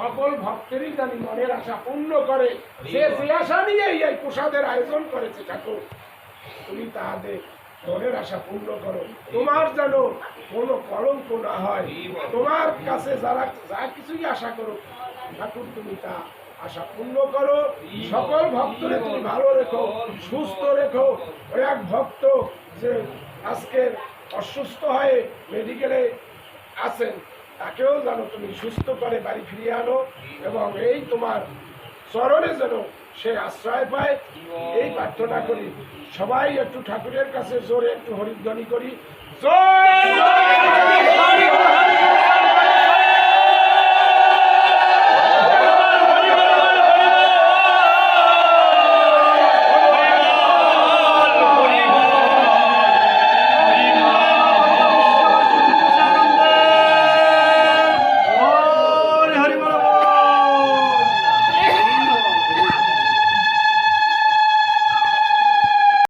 সকল ভক্তেরই জানি মনের আশা পূর্ণ করে। সে আশা নিয়েই এই প্রসাদের আয়োজন করেছে ঠাকুর তুমি তাহাদের মনের আশা পূর্ণ করো। তোমার যেন কোনো কলঙ্ক না হয় তোমার কাছে যারা যা কিছুই আশা করো ঠাকুর তুমি তা আশা পূর্ণ করো। সকল ভক্তরে তুমি ভালো রেখো সুস্থ রেখো। ওই এক ভক্ত যে আজকের অসুস্থ হয়ে মেডিকেলে আছেন তাকেও যেন তুমি সুস্থ করে বাড়ি ফিরিয়ে আনো এবং এই তোমার চরণে যেন সে আশ্রয় পায়। এই প্রার্থনা করি, সবাই একটু ঠাকুরের কাছে জোরে একটু হরিধ্বনি করি। জয়!